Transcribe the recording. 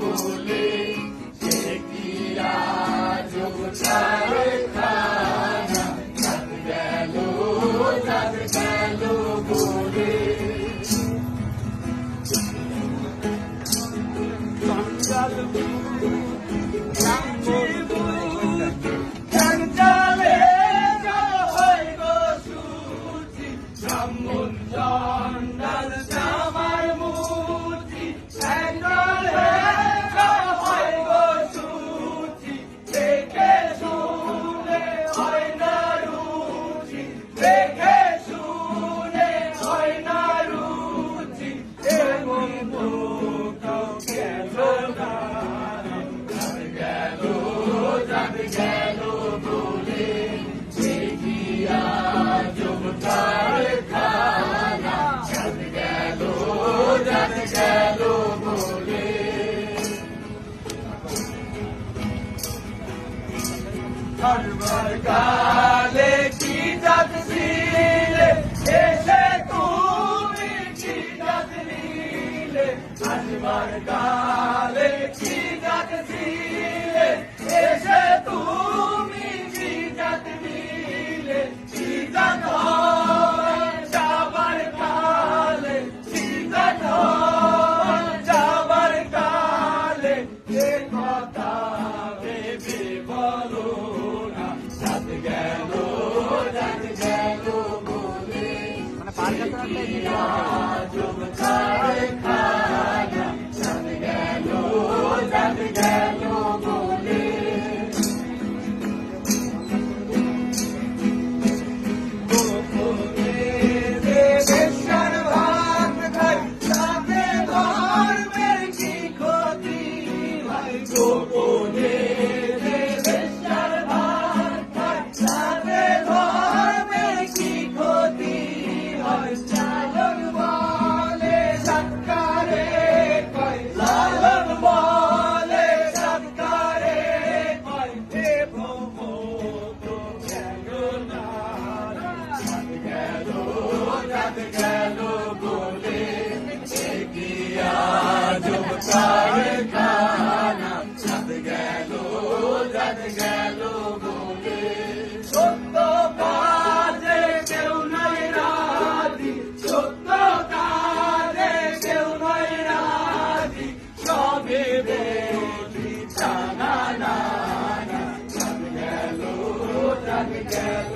বলে ছাড়ে খানা? গেল গেল বলে। চঞ্চল চঞ্চলে হয় গো সুচি ব্রাহ্মণ সর্বর কালে কি জাত ছিলে এসে তুমি কালে কি জাত জমতার খানা গেল বলে এগিয়া জমতার খানা রাত গেল রাত গেল বলে সত্য কাজে কেউ নাই রাজি সত্য কাজে কেউ নাই রাজি সবে বেটি টানা না রাত গেল রাত গেল